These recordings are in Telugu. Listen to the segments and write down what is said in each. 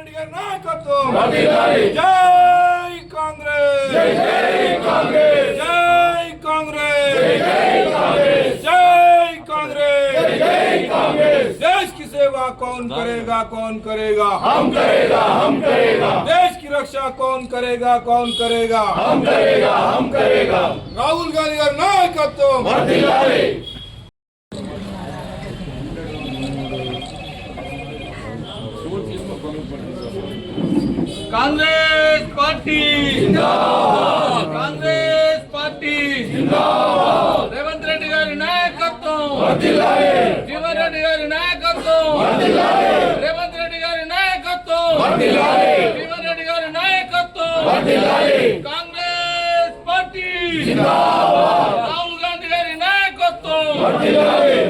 రెడ్డి గారి నాయకత్వం జై కాంగ్రెస్ జై కాంగ్రెస్ జై కాంగ్రెస్ జై కాంగ్రెస్ జై కాంగ్రెస్ देश की सेवा कौन करेगा कौन करेगा हम करेगा हम करेगा देश की रक्षा कौन करेगा कौन करेगा हम करेगा हम करेगा राहुल गांधी గారి నాయకత్వం కాంగ్రెస్ పార్టీ కాంగ్రెస్ పార్టీ రేవంత్ రెడ్డి గారి నాయకత్వం జీవన్ రెడ్డి గారి నాయకత్వం రేవంత్ రెడ్డి గారి నాయకత్వం జీవన్ రెడ్డి గారి నాయకత్వం కాంగ్రెస్ పార్టీ రాహుల్ గాంధీ గారి నాయకత్వం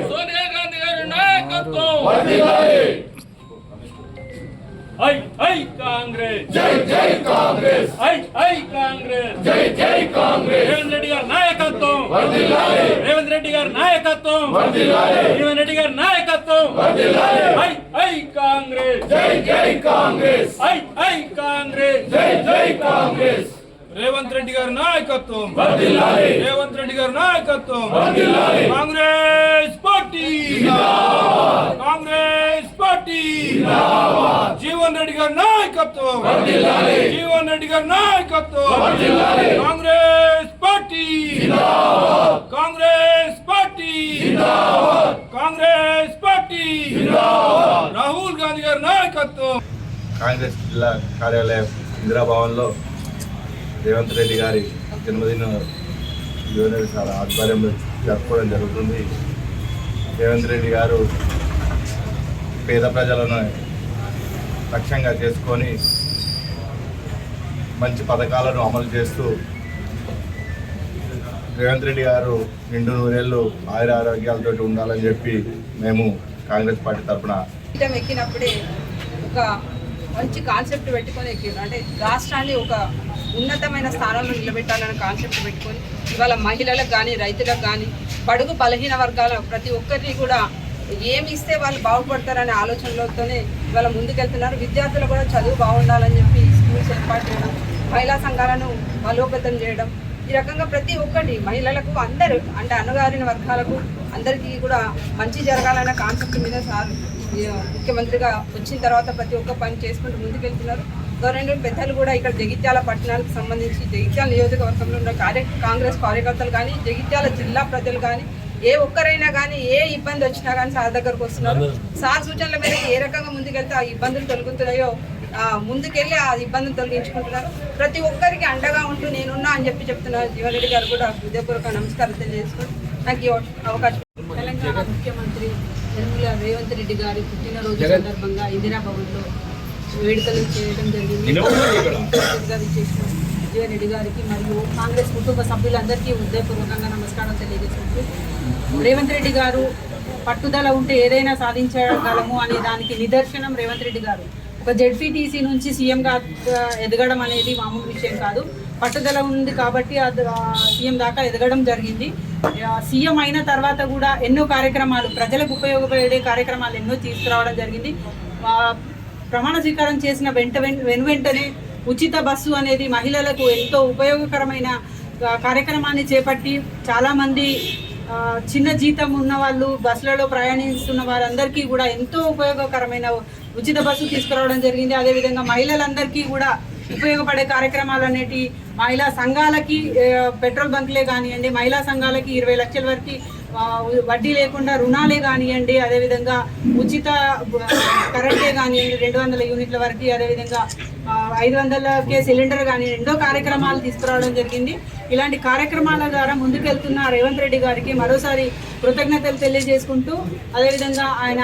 సోనియా గాంధీ గారి నాయకత్వం ఐ ఐ కాంగ్రెస్. జై జై కాంగ్రెస్. ఐ ఐ కాంగ్రెస్. జై జై కాంగ్రెస్. రేవంత్ రెడ్డి గారి నాయకత్వం. రేవంత్ రెడ్డి గారి నాయకత్వం. రేవంత్ రెడ్డి గారి నాయకత్వం. ఐ ఐ కాంగ్రెస్. జై జై కాంగ్రెస్. ఐ ఐ కాంగ్రెస్. జై జై కాంగ్రెస్. రేవంత్ రెడ్డి గారి నాయకత్వం. రేవంత్ రెడ్డి గారి నాయకత్వం. కాంగ్రెస్ పార్టీ. కాంగ్రెస్. పార్టీ. జీవన్ రెడ్డి గారి నాయకత్వం. జీవన్ రెడ్డి గారి నాయకత్వం. Congress party. Congress party. Congress party. Rahul Gandhi గారి నాయకత్వం. కాంగ్రెస్ జిల్లా కార్యాలయం ఇందిరాభవన్లో రేవంత్ రెడ్డి గారి జన్మదిన యువనరెడ్డి సార్ ఆధ్వర్యంలో జరుపుకోవడం జరుగుతుంది. రేవంత్ రెడ్డి గారు పేద ప్రజలను లక్ష్యంగా చేసుకొని మంచి పథకాలను అమలు చేస్తూ రేవంత్ రెడ్డి గారు నిండు నూరేళ్ళు ఆయుర ఆరోగ్యాలతో ఉండాలని చెప్పి మేము కాంగ్రెస్ పార్టీ తరఫున ఎక్కినప్పుడే ఒక మంచి కాన్సెప్ట్ పెట్టుకొని ఎక్కి అంటే రాష్ట్రాన్ని ఒక ఉన్నతమైన స్థానంలో నిలబెట్టాలనే కాన్సెప్ట్ పెట్టుకొని ఇవాళ మహిళలకు కానీ రైతులకు కానీ బడుగు బలహీన వర్గాల ప్రతి ఒక్కరిని కూడా ఏమి ఇస్తే వాళ్ళు బాగుపడతారనే ఆలోచనలతోనే ఇవాళ ముందుకెళ్తున్నారు. విద్యార్థులు కూడా చదువు బాగుండాలని చెప్పి స్కూల్స్ ఏర్పాటు చేయడం మహిళా సంఘాలను బలోపేతం చేయడం ఈ రకంగా ప్రతి ఒక్కటి మహిళలకు అందరూ అంటే అణగారిన వర్గాలకు అందరికీ కూడా మంచి జరగాలన్న కాన్సెప్ట్ మీద సార్ ముఖ్యమంత్రిగా వచ్చిన తర్వాత ప్రతి ఒక్క పని చేసుకుంటూ ముందుకెళ్తున్నారు. గవర్నమెంట్ పెద్దలు కూడా ఇక్కడ జగిత్యాల పట్టణానికి సంబంధించి జగిత్యాల నియోజకవర్గంలో ఉన్న కార్య కాంగ్రెస్ కార్యకర్తలు కానీ జగిత్యాల జిల్లా ప్రజలు కానీ ఏ ఒక్కరైనా కానీ ఏ ఇబ్బంది వచ్చినా కానీ సార్ దగ్గరకు వస్తున్నారు. సార్ సూచనల మేరకు ఏ రకంగా ముందుకెళ్తే ఆ ఇబ్బందులు తొలగుతున్నాయో ఆ, ముందుకెళ్ళి ఆ ఇబ్బందులు తొలగించుకుంటున్నారు. ప్రతి ఒక్కరికి అండగా ఉంటూ నేనున్నా అని చెప్పి చెప్తున్నారు జీవన్ గారు కూడా హృదయపూర్వక నమస్కారం తెలియజేసుకుంటూ నాకు ఈ అవకాశం తెలంగాణ ముఖ్యమంత్రి యనమల రేవంత్ రెడ్డి గారి పుట్టినరోజు సందర్భంగా ఇందిరా భవన్లో వేడుకలు చేయడం జరిగింది. విజయ రెడ్డి గారికి మరియు కాంగ్రెస్ కుటుంబ సభ్యులందరికీ హృదయపూర్వకంగా నమస్కారం తెలియజేసుకుంటూ రేవంత్ రెడ్డి గారు పట్టుదల ఉంటే ఏదైనా సాధించగలము అనే దానికి నిదర్శనం రేవంత్ రెడ్డి గారు. ఒక జెడ్పీటీసీ నుంచి సీఎంగా ఎదగడం అనేది మామూలు విషయం కాదు. పట్టుదల ఉంది కాబట్టి అది సీఎం దాకా ఎదగడం జరిగింది. సీఎం అయిన తర్వాత కూడా ఎన్నో కార్యక్రమాలు ప్రజలకు ఉపయోగపడే కార్యక్రమాలు ఎన్నో తీసుకురావడం జరిగింది. ప్రమాణ స్వీకారం చేసిన వెంట వెను వెంటనే ఉచిత బస్సు అనేది మహిళలకు ఎంతో ఉపయోగకరమైన కార్యక్రమాన్ని చేపట్టి చాలామంది చిన్న జీతం ఉన్న వాళ్ళు బస్సులలో ప్రయాణిస్తున్న వారందరికీ కూడా ఎంతో ఉపయోగకరమైన ఉచిత బస్సు తీసుకురావడం జరిగింది. అదేవిధంగా మహిళలందరికీ కూడా ఉపయోగపడే కార్యక్రమాలు అనేటి మహిళా సంఘాలకి పెట్రోల్ బంక్లే కానివ్వండి మహిళా సంఘాలకి ఇరవై లక్షల వరకు వడ్డీ లేకుండా రుణాలే కానివ్వండి అదేవిధంగా ఉచిత కరెంటే కానివ్వండి రెండు వందల యూనిట్ల వరకు అదేవిధంగా ఐదు వందలకే సిలిండర్ కానీ ఎన్నో కార్యక్రమాలు తీసుకురావడం జరిగింది. ఇలాంటి కార్యక్రమాల ద్వారా ముందుకెళ్తున్న రేవంత్ రెడ్డి గారికి మరోసారి కృతజ్ఞతలు తెలియజేసుకుంటూ అదేవిధంగా ఆయన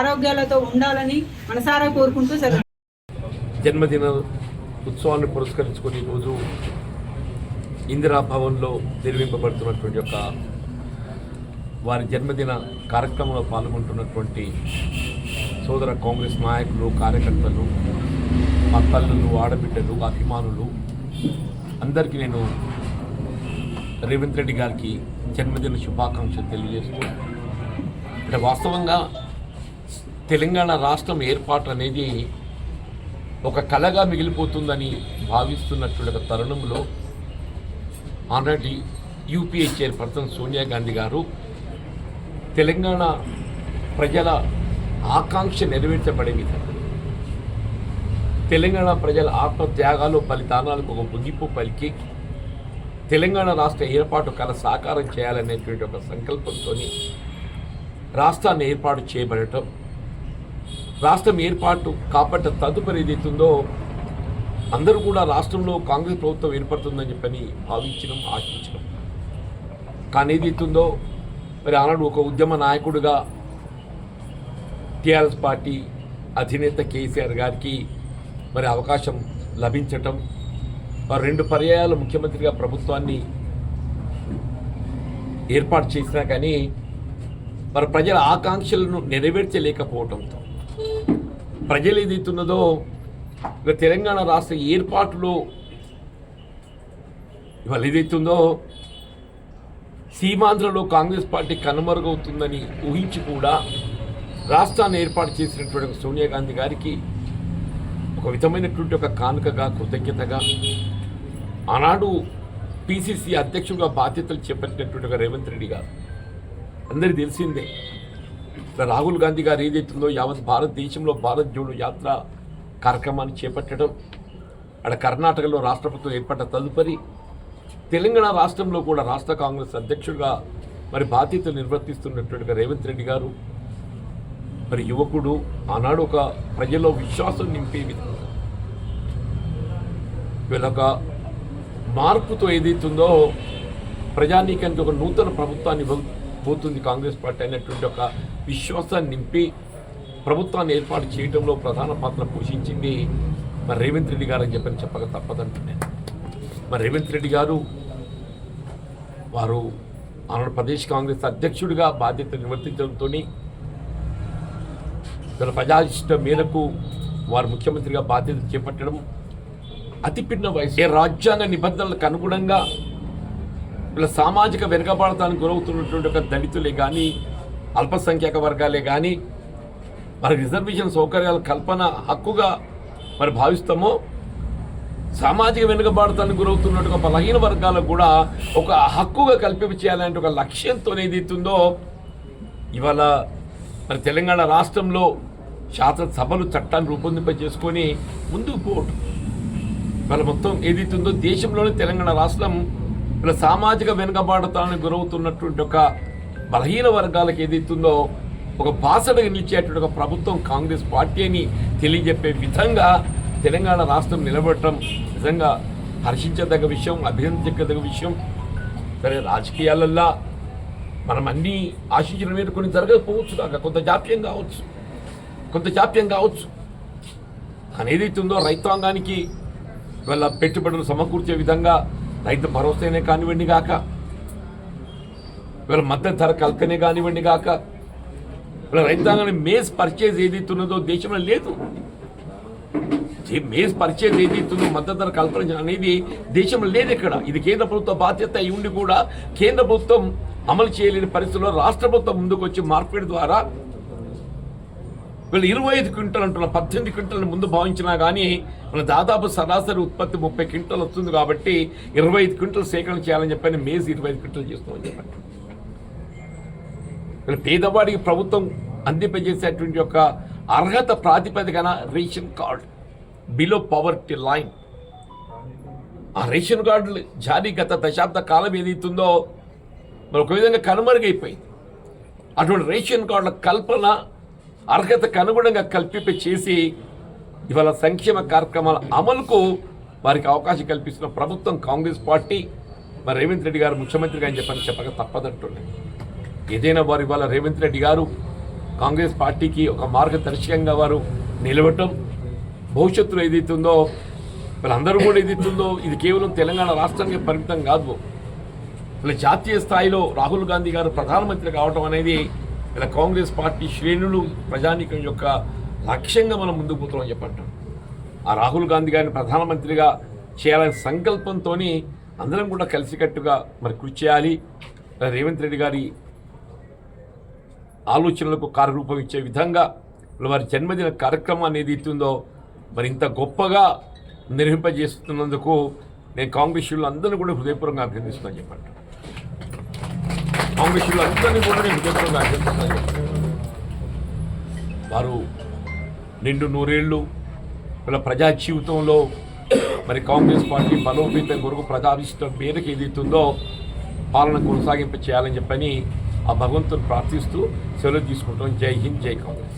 ఆరోగ్యాలతో ఉండాలని మనసారా కోరుకుంటూ సెలవు. జన్మదిన ఉత్సవాన్ని పురస్కరించుకొని ఈరోజు ఇందిరా భవన్లో నిర్మింపబడుతున్నటువంటి యొక్క వారి జన్మదిన కార్యక్రమంలో పాల్గొంటున్నటువంటి సోదర కాంగ్రెస్ నాయకులు కార్యకర్తలు మా తల్లులు ఆడబిడ్డలు అభిమానులు అందరికీ నేను రేవంత్ రెడ్డి గారికి జన్మదిన శుభాకాంక్షలు తెలియజేస్తూ అంటే వాస్తవంగా తెలంగాణ రాష్ట్రం ఏర్పాటు అనేది ఒక కళగా మిగిలిపోతుందని భావిస్తున్నటువంటి ఒక తరుణంలో already UPA chairperson Sonia Gandhi గారు తెలంగాణ ప్రజల ఆకాంక్ష నెరవేర్చబడే విధంగా తెలంగాణ ప్రజల ఆత్మత్యాగాలు బలిదానాలకు ఒక ముగింపు పలికి తెలంగాణ రాష్ట్ర ఏర్పాటు కల సాకారం చేయాలనేటువంటి ఒక సంకల్పంతో రాష్ట్రాన్ని ఏర్పాటు చేయబడటం రాష్ట్రం ఏర్పాటు కాబట్టి తదుపరి ఏదైతుందో అందరూ కూడా రాష్ట్రంలో కాంగ్రెస్ ప్రభుత్వం ఏర్పడుతుందని చెప్పని భావించడం ఆశించడం. కానీ ఏదైతుందో మరి ఆనాడు ఒక ఉద్యమ నాయకుడిగా టీఆర్ఎస్ పార్టీ అధినేత కేసీఆర్ గారికి మరి అవకాశం లభించటం వారు రెండు పర్యాయాలు ముఖ్యమంత్రిగా ప్రభుత్వాన్ని ఏర్పాటు చేసినా కానీ మరి ప్రజల ఆకాంక్షలను నెరవేర్చలేకపోవటంతో ప్రజలు ఏదైతున్నదో ఇక తెలంగాణ రాష్ట్ర ఏర్పాటులో ఇవాళ ఏదైతుందో సీమాంధ్రలో కాంగ్రెస్ పార్టీ కనుమరుగవుతుందని ఊహించి కూడా రాష్ట్రాన్ని ఏర్పాటు చేసినటువంటి సోనియా గాంధీ గారికి ఒక విధమైనటువంటి ఒక కానుకగా కృతజ్ఞతగా ఆనాడు పిసిసి అధ్యక్షుడిగా బాధ్యతలు చేపట్టినటువంటి ఒక రేవంత్ రెడ్డి గారు. అందరికీ తెలిసిందే రాహుల్ గాంధీ గారు ఏదైతుందో యావత్ భారతదేశంలో భారత్ జోడో యాత్ర కార్యక్రమాన్ని చేపట్టడం అక్కడ కర్ణాటకలో రాష్ట్రపతిలో ఏర్పడ్డ తదుపరి తెలంగాణ రాష్ట్రంలో కూడా రాష్ట్ర కాంగ్రెస్ అధ్యక్షుడిగా మరి బాధ్యతలు నిర్వర్తిస్తున్నటువంటి రేవంత్ రెడ్డి గారు మరి యువకుడు ఆనాడు ఒక ప్రజల్లో విశ్వాసం నింపే విధంగా వీళ్ళొక మార్పుతో ఏదైతుందో ప్రజానీకానికి ఒక నూతన ప్రభుత్వాన్ని పోతుంది కాంగ్రెస్ పార్టీ అనేటువంటి ఒక విశ్వాసాన్ని నింపి ప్రభుత్వాన్ని ఏర్పాటు చేయడంలో ప్రధాన పాత్ర పోషించింది మరి రేవంత్ రెడ్డి గారు అని చెప్పని చెప్పక తప్పదంటున్నాను. మరి రేవంత్ రెడ్డి గారు వారు ఆంధ్రప్రదేశ్ కాంగ్రెస్ అధ్యక్షుడిగా బాధ్యత నివర్తించడంతో తన ప్రజాయిష్ట మేరకు వారు ముఖ్యమంత్రిగా బాధ్యత చేపట్టడం అతిపిన్న వయసు. ఏ రాజ్యాంగ నిబంధనలకు అనుగుణంగా ఇలా సామాజిక వెనుకబాడతానికి గురవుతున్నటువంటి ఒక దళితులే కానీ అల్పసంఖ్యాక వర్గాలే కానీ మరి రిజర్వేషన్ సౌకర్యాల కల్పన హక్కుగా మరి భావిస్తామో సామాజిక వెనుకబాటుతానికి గురవుతున్నట్టు ఒక బలహీన వర్గాలకు కూడా ఒక హక్కుగా కల్పింప ఒక లక్ష్యంతో ఏదైతుందో ఇవాళ మరి తెలంగాణ రాష్ట్రంలో శాసనసభలు చట్టాన్ని రూపొందింప చేసుకొని ముందుకు పోవటం. ఇవాళ మొత్తం ఏదైతుందో దేశంలోనే తెలంగాణ రాష్ట్రం ఇలా సామాజిక వెనుకబాటుతానికి గురవుతున్నటువంటి ఒక బలహీన వర్గాలకు ఏదైతుందో ఒక బాసడగా నిలిచేటువంటి ఒక ప్రభుత్వం కాంగ్రెస్ పార్టీ అని తెలియజెప్పే విధంగా తెలంగాణ రాష్ట్రం నిలబడటం నిజంగా హర్షించదగ్గ విషయం అభినందించదగ్గ విషయం. సరే రాజకీయాలల్లా మనం అన్నీ ఆశించిన మీద కొన్ని జరగకపోవచ్చు కాక కొంత జాప్యం కావచ్చు. కొంత జాప్యం కావచ్చు. కానీ ఏదైతుందో రైతాంగానికి వాళ్ళ పెట్టుబడులు సమకూర్చే విధంగా రైతు భరోసానే కానివ్వండి కాక వీళ్ళ మద్దతు ధర కల్పనే కానివ్వండి కాక వీళ్ళ రైతాంగాన్ని మేస్ పర్చేజ్ ఏదైతే ఉన్నదో దేశంలో లేదు. మేస్ పర్చేజ్ ఏదైతుందో మద్దతు ధర కల్పించడం అనేది దేశంలో లేదు ఇక్కడ. ఇది కేంద్ర ప్రభుత్వ బాధ్యత అయి ఉండి కూడా కేంద్ర ప్రభుత్వం అమలు చేయలేని పరిస్థితుల్లో రాష్ట్ర ప్రభుత్వం ముందుకు వచ్చి మార్పిడి ద్వారా వీళ్ళు ఇరవై ఐదు క్వింటల్ అంటున్న పద్దెనిమిది క్వింటల్ ముందు భావించినా కానీ మన దాదాపు సరాసరి ఉత్పత్తి ముప్పై క్వింటల్ వస్తుంది కాబట్టి ఇరవై ఐదు క్వింటల్ సేకరణ చేయాలని చెప్పని మేజ్ ఇరవై ఐదు క్వింటల్ చేస్తామని చెప్పండి. వీళ్ళు పేదవాడికి ప్రభుత్వం అందింపజేసేటువంటి యొక్క అర్హత ప్రాతిపదికన ration card. Below poverty line. ఆ రేషన్ కార్డులు జారీ గత దశాబ్ద కాలం ఏదైతుందో మరి ఒక విధంగా కనుమరుగైపోయింది. అటువంటి రేషన్ కార్డుల కల్పన అర్హతకు అనుగుణంగా కల్పింప చేసి ఇవాళ సంక్షేమ కార్యక్రమాల అమలుకు వారికి అవకాశం కల్పిస్తున్న ప్రభుత్వం కాంగ్రెస్ పార్టీ మరి రేవంత్ రెడ్డి గారు ముఖ్యమంత్రిగా అని చెప్పని చెప్పక తప్పదంటుండే. ఏదైనా వారు ఇవాళ రేవంత్ రెడ్డి గారు కాంగ్రెస్ పార్టీకి ఒక మార్గదర్శకంగా వారు నిలవటం భవిష్యత్తులో ఏదైతుందో వీళ్ళందరూ కూడా ఏదైతుందో ఇది కేవలం తెలంగాణ రాష్ట్రానికి పరిమితం కాదు. ఇలా జాతీయ స్థాయిలో రాహుల్ గాంధీ గారు ప్రధానమంత్రి కావడం అనేది ఇలా కాంగ్రెస్ పార్టీ శ్రేణులు ప్రజానీకం యొక్క లక్ష్యంగా మనం ముందుకు పోతున్నాం చెప్పంటాం. ఆ రాహుల్ గాంధీ గారిని ప్రధానమంత్రిగా చేయాలనే సంకల్పంతో అందరం కూడా కలిసికట్టుగా మరి కృషి చేయాలి. రేవంత్ రెడ్డి గారి ఆలోచనలకు కార్యరూపం ఇచ్చే విధంగా వారి జన్మదిన కార్యక్రమాన్ని ఏది ఇస్తుందో మరి ఇంత గొప్పగా నిర్వహింపజేస్తున్నందుకు నేను కాంగ్రెస్ అందరినీ కూడా హృదయపూర్వకంగా అభినందిస్తున్నాను చెప్పండి. కాంగ్రెస్ అందరినీ కూడా నేను హృదయపూర్వకంగా అభినందిస్తున్నాను వారు నిండు నూరేళ్ళు వీళ్ళ ప్రజా జీవితంలో మరి కాంగ్రెస్ పార్టీ బలోపేతం కొరకు ప్రజాభిష్టం మేరకు ఏదైతుందో పాలన కొనసాగింప చేయాలని చెప్పని ఆ భగవంతుని ప్రార్థిస్తూ సెలవు తీసుకుంటాం. జై హింద్ జై కాంగ్రెస్.